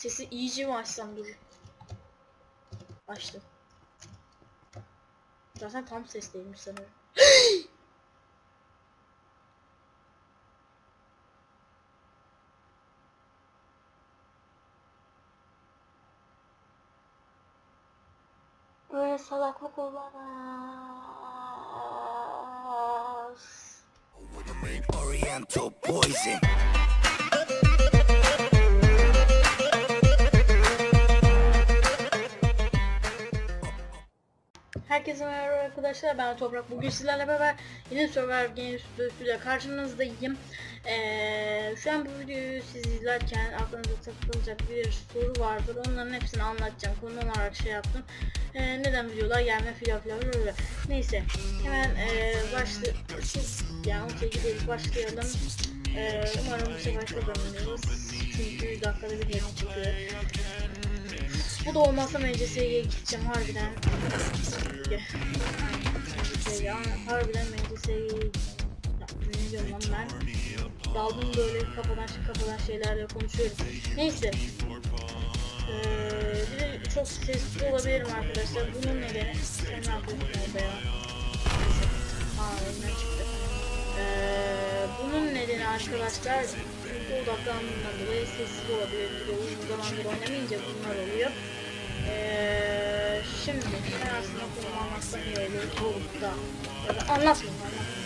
Sesi iyice mi açsam dur. Açtım. Zaten tam sesteymiş sanırım. Böyle salaklık olamaz. Oriental poison. Herkese merhaba arkadaşlar ben Toprak. Bugün sizlerle beraber yine Survivor Games ile karşınızdayım. Ee, Şu an bu videoyu siz izlerken aklınıza takılacak bir soru vardır. Onların hepsini anlatacağım. Konu olarak şey yaptım. Ee, Neden videolar gelme filan filan öyle Neyse hemen ee, başlı yani gidelim başlayalım. Ee, Umarım bu sefer kazanırız. Çünkü dakikada bir yeni çıkıyor bu da olmazsa MCS'ye gideceğim harbiden. MCS'ye harbiden MCS'ye ne diyorum lan ben. Daldım böyle kafadan kafadan şeylerle konuşuyorum. Neyse. Ee, çok sesli olabilirim arkadaşlar. Bunun nedeni sen ne yapıyorsun orada ya? Aa çıktı. Ee, bunun nedeni arkadaşlar çünkü odaklandığımdan dolayı sessiz olabilir. Bir de uzun zamandır oynamayınca bunlar oluyor. Ee, şimdi ben aslında konumu anlatsam iyi olur olur da. Ya da anlatmayayım anlatmayayım.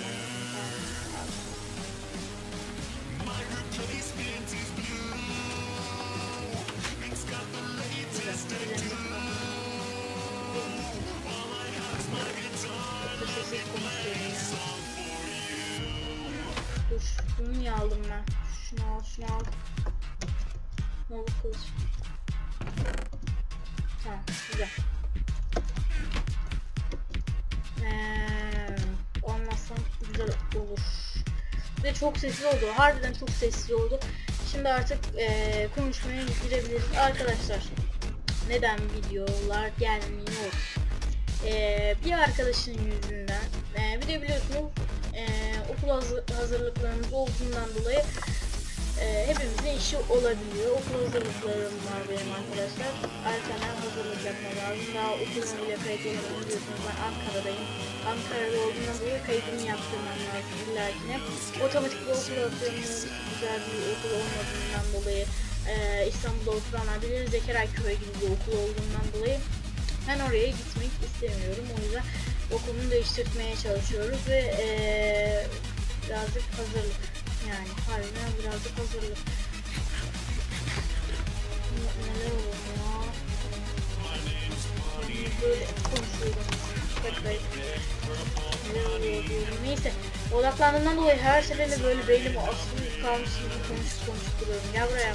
Dur, bunu niye aldım ben? Şunu al, şunu al. Olur kılıç. Tamam, güzel. Güzel olur. Ve çok sessiz oldu. Harbiden çok sessiz oldu. Şimdi artık ee, konuşmaya girebiliriz. Arkadaşlar, neden videolar gelmiyor? Ee, bir arkadaşın yüzünden. Ee, bir de biliyorsunuz ee, okul hazır- hazırlıklarımız olduğundan dolayı e, hepimizin işi olabiliyor. Okul hazırlıklarım var benim arkadaşlar. Erkenden hazırlık yapmam lazım. Daha okuluma bile kayıt olmadım biliyorsunuz ben Ankara'dayım. Ankara'da olduğundan dolayı kaydımı yaptırmam lazım illakine. Otomatik bir okul atıyorum. Güzel bir okul olmadığından dolayı e, İstanbul'da oturanlar bilir Zekeriyaköy gibi bir okul olduğundan dolayı ben oraya gitmek istemiyorum. O yüzden okulumu değiştirmeye çalışıyoruz ve eee birazcık hazırlık. Yani harbiden birazcık hazırlık. Ne- Neler oluyor ya? Böyle konuşuyorum. Bak bak. Neler oluyor diyorum. Neyse. Odaklandığımdan dolayı her seferinde böyle beynimi asılı kalmış gibi konuşup konuşup duruyorum. Gel buraya.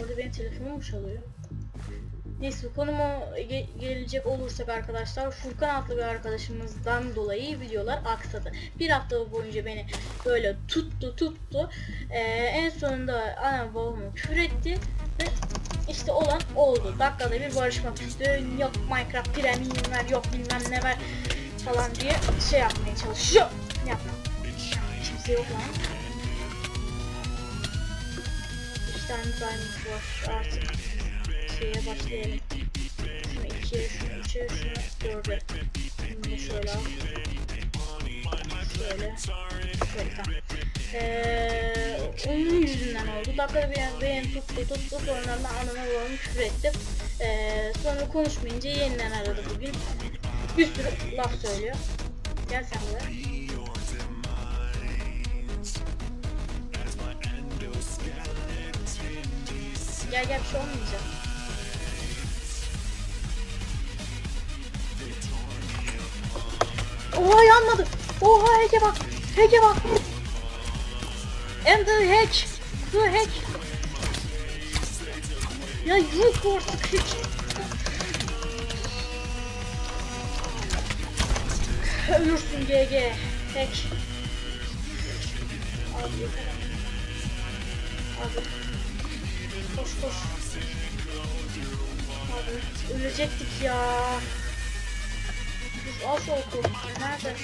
Orada benim telefonum mu çalıyor? Neyse konuma ge- gelecek olursak arkadaşlar Furkan adlı bir arkadaşımızdan dolayı videolar aksadı. Bir hafta boyunca beni böyle tuttu tuttu. Ee, en sonunda anam babamı küfür etti ve işte olan oldu. Dakikada bir barışmak istiyor. Yok Minecraft premium ver yok bilmem ne ver falan diye şey yapmaya çalışıyor. Yapma. Kimse yok lan. İki tane var artık şeye başlayalım. Üçe, şunu dörde. Bunu şöyle. Şöyle. Tamam. Ee, onun yüzünden oldu. Dakikada bir beğen tuttu tuttu. Sonra da anama babamı küfür. Ee, sonra konuşmayınca yeniden aradı bugün. Bir sürü laf söylüyor. Gel sen buraya. Gel gel bir şey olmayacak. Heke bak. Heke bak. And the hack. The hack. Ya yok artık. Ölürsün GG. Hack. Abi yeter. Abi. Koş koş. Abi ölecektik ya. Dur al şu. Nerede?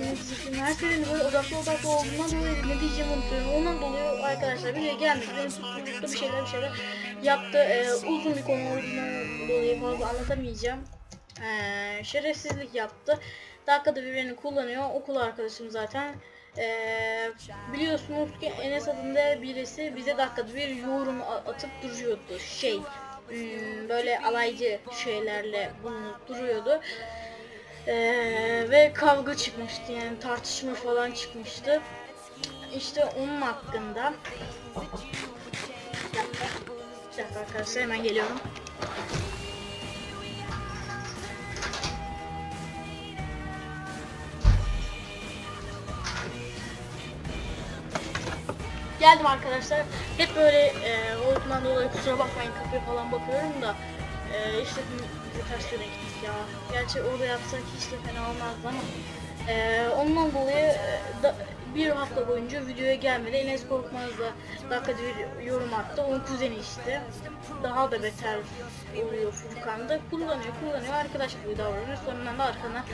Ne diyecektim. Her seferinde böyle odaklı odaklı olduğundan dolayı ne diyeceğimi unutuyorum. Ondan dolayı arkadaşlar bir gelmedi. Benim tuttuğumda bir şeyler bir şeyler yaptı. Ee, uzun bir konu olduğundan dolayı fazla anlatamayacağım. Ee, şerefsizlik yaptı. Dakikada birbirini kullanıyor. Okul arkadaşım zaten. Ee, biliyorsunuz ki Enes adında birisi bize dakikada bir yorum atıp duruyordu. Şey, hmm, böyle alaycı şeylerle bunu duruyordu. Ee, ve kavga çıkmıştı yani tartışma falan çıkmıştı. İşte onun hakkında. Bir dakika. Arkadaşlar hemen geliyorum. Geldim arkadaşlar. Hep böyle e, olduğundan dolayı kusura bakmayın kapıya falan bakıyorum da e, işte bir ters yöne gittik ya. Gerçi orada yapsak hiç de fena olmazdı ama e, ondan dolayı e, da, bir hafta boyunca videoya gelmedi. Enes Korkmaz da dakikada bir yorum attı. Onun kuzeni işte. Daha da beter oluyor Furkan da. Kullanıyor kullanıyor arkadaş gibi davranıyor. Sonradan da arkana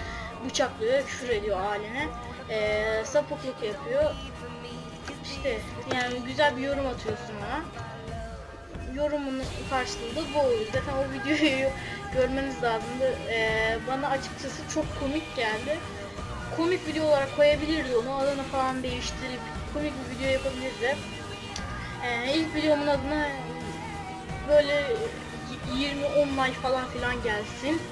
bıçaklıyor, küfür ediyor haline. E, sapıklık yapıyor. İşte yani güzel bir yorum atıyorsun bana. Yorumun karşılığında bu oluyor. Zaten o videoyu görmeniz lazımdı. Ee, bana açıkçası çok komik geldi. Komik video olarak koyabilirdi onu. Adını falan değiştirip komik bir video yapabilirdi. Ee, ilk videomun adına böyle 20-10 like falan filan gelsin.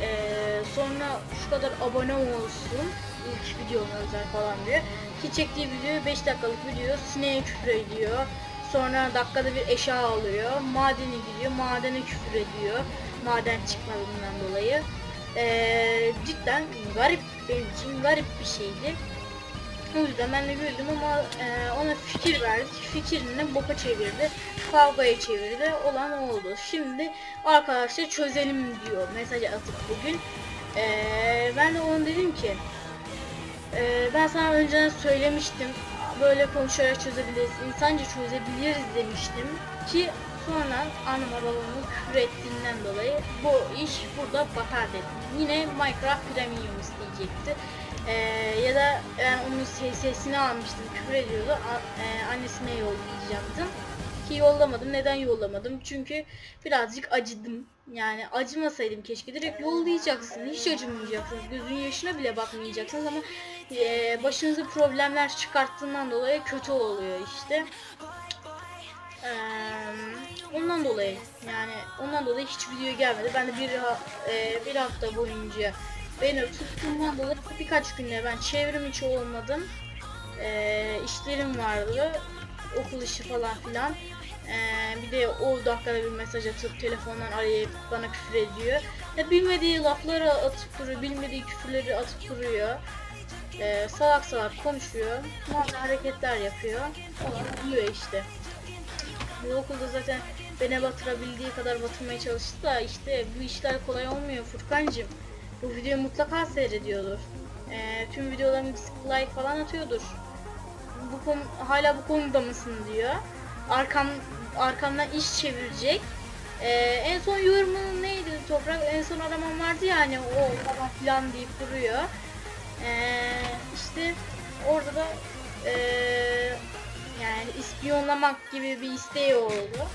Ee, sonra şu kadar abone olsun. İlk videoma özel falan diyor. Ki çektiği video 5 dakikalık video sineğe küfür ediyor. Sonra dakikada bir eşya alıyor. Madene gidiyor. Madene küfür ediyor. Maden çıkmadığından dolayı. Ee, cidden garip benim için garip bir şeydi. O yüzden ben de güldüm ama e, ona fikir verdik. Fikrini boka çevirdi. Kavgaya çevirdi. Olan oldu. Şimdi arkadaşlar çözelim diyor mesaj atıp bugün. Ee, ben de ona dedim ki ee, ben sana önceden söylemiştim. Böyle konuşarak çözebiliriz, insanca çözebiliriz demiştim. Ki sonra anama babamı küfür ettiğinden dolayı bu iş burada batar dedim. Yine Minecraft Premium isteyecekti. Ee, ya da ben onun SS'ini almıştım, küfür ediyordu. A- e, annesine yollayacaktım. Ki yollamadım. Neden yollamadım? Çünkü birazcık acıdım. Yani acımasaydım keşke. Direkt yollayacaksın. Hiç acımayacaksınız. Gözün yaşına bile bakmayacaksınız ama e, başınıza problemler çıkarttığından dolayı kötü oluyor işte. Eee, ondan dolayı yani ondan dolayı hiç video gelmedi. Ben de bir e, bir hafta boyunca beni tuttuğumdan dolayı birkaç günde ben çevrim içi olmadım. Eee işlerim vardı. Okul işi falan filan. Eee, bir de o dakikada bir mesaj atıp telefondan arayıp bana küfür ediyor. Ya bilmediği lafları atıp duruyor, bilmediği küfürleri atıp duruyor. Eee, salak salak konuşuyor. Normal hareketler yapıyor. Olan oluyor işte. Bu okulda zaten beni batırabildiği kadar batırmaya çalıştı da işte bu işler kolay olmuyor Furkancığım. Bu videoyu mutlaka seyrediyordur. Eee, tüm videolarımı like falan atıyordur. Bu konu, hala bu konuda mısın diyor. Arkam arkamdan iş çevirecek. Eee, en son yorumu neydi Toprak? En son aramam vardı ya hani o falan filan deyip duruyor. Eee işte orada da eee yani ispiyonlamak gibi bir isteği oldu.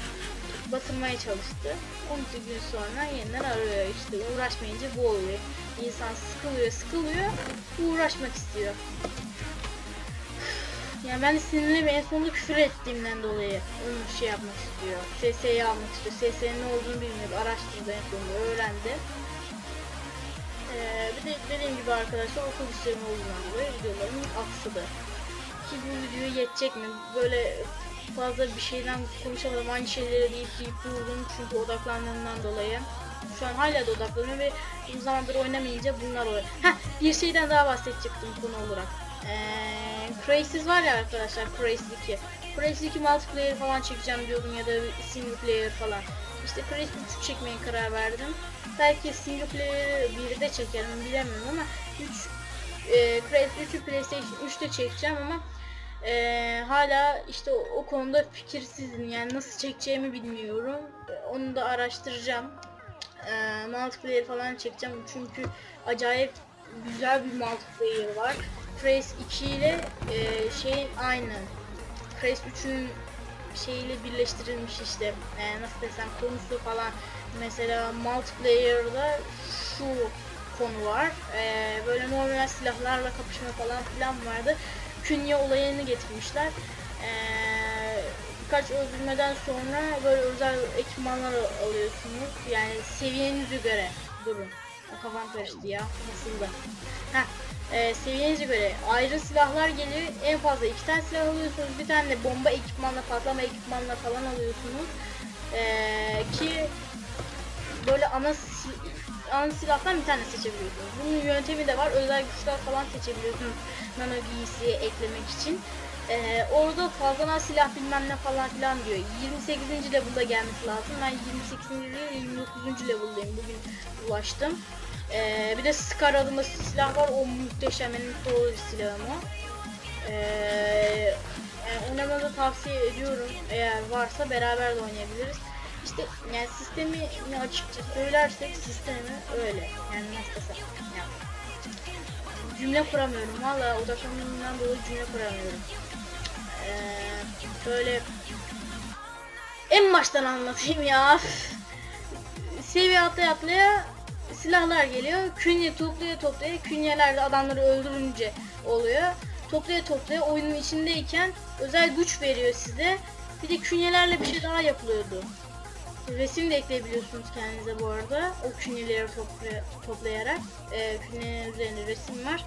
Batırmaya çalıştı. 12 gün sonra yeniden arıyor işte uğraşmayınca bu oluyor. İnsan sıkılıyor sıkılıyor uğraşmak istiyor. Yani ben de sinirli bir en sonunda küfür ettiğimden dolayı onu şey yapmak istiyor. SS'yi almak istiyor. SS'nin ne olduğunu bilmiyor. Araştırdı en sonunda öğrendi. Ee, bir de dediğim gibi arkadaşlar okul işlerim olduğundan dolayı videolarım aksadı. Ki bu videoya yetecek mi? Böyle fazla bir şeyden konuşamadım. Aynı şeyleri deyip deyip durdum çünkü odaklandığımdan dolayı. Şu an hala da odaklanıyorum ve uzun zamandır oynamayınca bunlar oluyor. Heh bir şeyden daha bahsedecektim konu olarak. Eee Crazy's var ya arkadaşlar Crazy 2. Crazy 2 multiplayer falan çekeceğim diyordum ya da single player falan. İşte Crazy 3 çekmeye karar verdim. Belki single player 1'de çekerim bilemiyorum ama 3 e, Crazy 3'ü PlayStation 3'te çekeceğim ama e, hala işte o, o konuda fikirsizim yani nasıl çekeceğimi bilmiyorum. E, Onu da araştıracağım. E, multiplayer falan çekeceğim çünkü acayip güzel bir multiplayer var. Craze 2 ile e, şeyin aynı. Craze 3'ün şeyiyle birleştirilmiş işte. E, nasıl desem konusu falan. Mesela multiplayer'da şu konu var. E, böyle normal silahlarla kapışma falan filan vardı. Künye olayını getirmişler. E, birkaç öldürmeden sonra böyle özel ekipmanlar alıyorsunuz. Yani seviyenize göre. Durun. Kafam karıştı ya. Nasıl da. Heh, e, seviyenize göre ayrı silahlar geliyor. En fazla iki tane silah alıyorsunuz. Bir tane de bomba ekipmanla, patlama ekipmanla falan alıyorsunuz. E, ki böyle ana ana silahtan bir tane seçebiliyorsunuz. Bunun yöntemi de var. Özel güçler falan seçebiliyorsunuz. Nano giysiye eklemek için. E, orada fazladan silah bilmem ne falan filan diyor. 28. level'da gelmesi lazım. Ben 28. değil 29. level'dayım. Bugün ulaştım. Ee, bir de Scar adında silah var. O muhteşem. Benim favori silahım o. Ee, yani oynamanızı tavsiye ediyorum. Eğer varsa beraber de oynayabiliriz. İşte yani sistemi açıkça söylersek sistemi öyle. Yani nasıl desem. Yani cümle kuramıyorum. Valla odaklanmamdan dolayı cümle kuramıyorum. Ee, böyle en baştan anlatayım ya. Seviye atlaya atlaya silahlar geliyor. Künye toplaya toplaya künyelerde adamları öldürünce oluyor. Toplaya toplaya oyunun içindeyken özel güç veriyor size. Bir de künyelerle bir şey daha yapılıyordu. Resim de ekleyebiliyorsunuz kendinize bu arada. O künyeleri toplaya, toplayarak. E, künyelerin üzerinde resim var.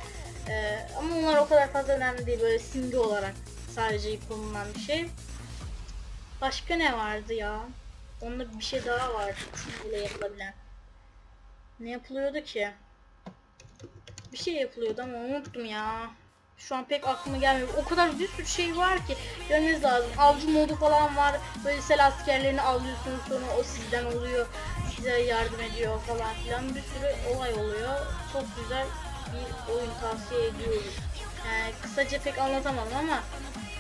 E, ama onlar o kadar fazla önemli değil. Böyle simge olarak sadece konulan bir şey. Başka ne vardı ya? Onda bir şey daha vardı. Künyeyle yapılabilen. Ne yapılıyordu ki? Bir şey yapılıyordu ama unuttum ya. Şu an pek aklıma gelmiyor. O kadar bir sürü şey var ki görmeniz lazım. Avcı modu falan var. Böyle sel askerlerini avlıyorsunuz sonra o sizden oluyor. Size yardım ediyor falan filan. Bir sürü olay oluyor. Çok güzel bir oyun tavsiye ediyorum. Yani kısaca pek anlatamadım ama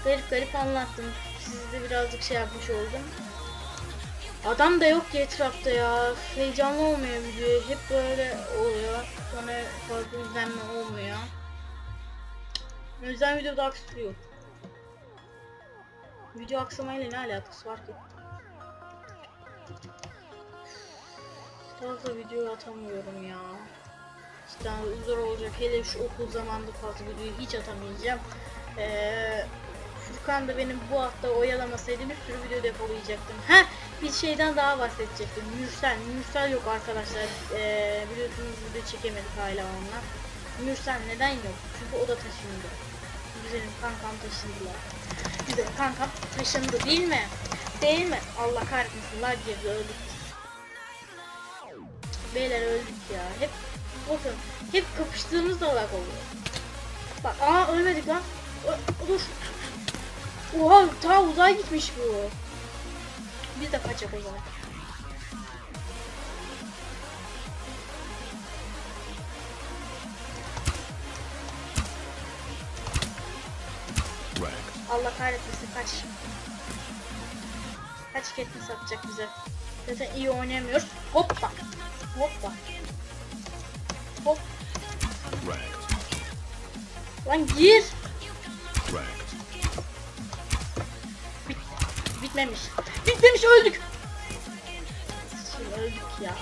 garip garip anlattım. Sizi de birazcık şey yapmış oldum. Adam da yok ki etrafta ya. Heyecanlı olmuyor video. Hep böyle oluyor. Sonra fazla izlenme olmuyor. O yüzden videoda aksıyor. Video aksamayla ne alakası var ki? Fazla video atamıyorum ya. İşte zor olacak. Hele şu okul zamanında fazla videoyu hiç atamayacağım. Ee, Furkan da benim bu hafta oyalamasaydı bir sürü video depolayacaktım. Heh bir şeyden daha bahsedecektim. Mürsel. Mürsel yok arkadaşlar. Ee, biliyorsunuz video çekemedik hala onunla. Mürsel neden yok? Çünkü o da taşındı. Güzelim kankam taşındılar. Güzelim kankam taşındı değil mi? Değil mi? Allah kahretmesin. Lag girdi öldük. Beyler öldük ya. Hep bakın hep kapıştığımızda lag oluyor. Bak aa ölmedik lan. Ö- dur. Oha ta uzay gitmiş bu. De kaçak o zaman. Allah kahretmesin kaç. Kaç ketini satacak bize. Zaten iyi oynayamıyoruz. Hoppa. Hoppa. Hop. Lan gir. Bitmemiş. Bitmemiş öldük. Öldük ya.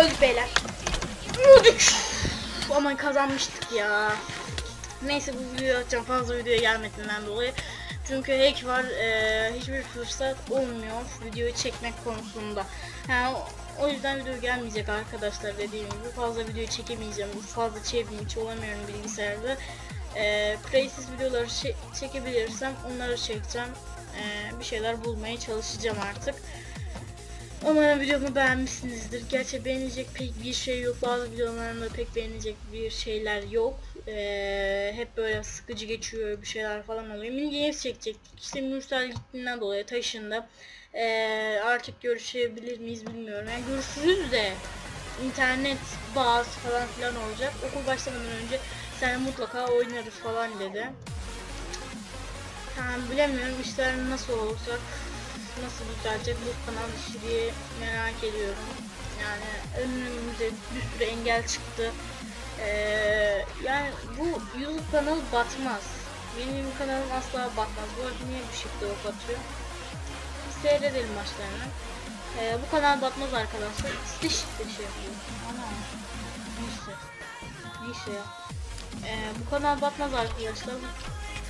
Öldük beyler. Öldük. Aman kazanmıştık ya. Neyse bu videoyu atacağım fazla videoya gelmediğinden dolayı. Çünkü hack var eee, hiçbir fırsat olmuyor videoyu çekmek konusunda. Yani o yüzden video gelmeyecek arkadaşlar dediğim gibi fazla video çekemeyeceğim. Fazla çevrim içi olamıyorum bilgisayarda. Eee Crazy's videoları çe- çekebilirsem onları çekeceğim. Eee, bir şeyler bulmaya çalışacağım artık. Umarım videomu beğenmişsinizdir. Gerçi beğenecek pek bir şey yok. Bazı videolarımda pek beğenecek bir şeyler yok. Ee, hep böyle sıkıcı geçiyor bir şeyler falan oluyor. Mini games çekecektik. İşte Mürsel gittiğinden dolayı taşındı. Ee, artık görüşebilir miyiz bilmiyorum. Yani görüşürüz de internet bazı falan filan olacak. Okul başlamadan önce sen mutlaka oynarız falan dedi. Yani bilemiyorum işler nasıl olacak nasıl düzelecek bu kanal işi diye merak ediyorum. Yani önümüze bir sürü engel çıktı. Ee, yani bu YouTube kanalı batmaz. Benim kanalım asla batmaz. Bu arada niye bu şekilde ok atıyor? Seyredelim maçlarını. Ee, bu kanal batmaz arkadaşlar. İşte işte şey yapıyor. Ana. Neyse. Neyse ya. Ee, bu kanal batmaz arkadaşlar.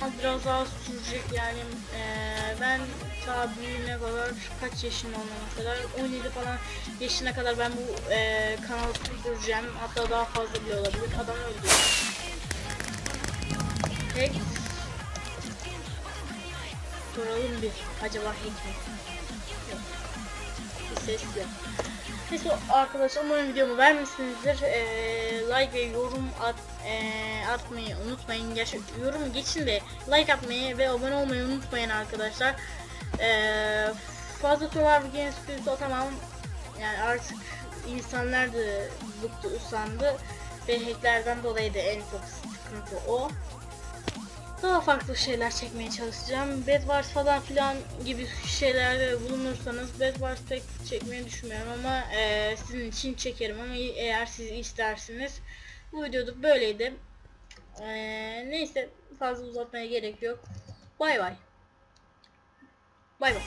Ama biraz daha sürecek yani ee, ben ta büyüğüne kadar kaç yaşında olmama kadar 17 falan yaşına kadar ben bu ee, kanalı sürdüreceğim. Hatta daha fazla bile olabilir. Adam öldü. Hack. Soralım bir. Acaba hack mi? Yok bir ses yok Neyse arkadaşlar umarım videomu beğenmişsinizdir. Ee, like ve yorum at, ee, atmayı unutmayın. Gerçi yorum geçin de like atmayı ve abone olmayı unutmayın arkadaşlar. Ee, fazla Survivor Games videosu atamam. Yani artık insanlar da bıktı usandı. Ve hacklerden dolayı da en çok sıkıntı o daha farklı şeyler çekmeye çalışacağım. Bed Wars falan filan gibi şeylerde bulunursanız Bed Wars pek çekmeyi düşünmüyorum ama eee, sizin için çekerim ama eğer siz isterseniz bu videoda böyleydi. Eee, neyse fazla uzatmaya gerek yok. Bay bay. Bay bay.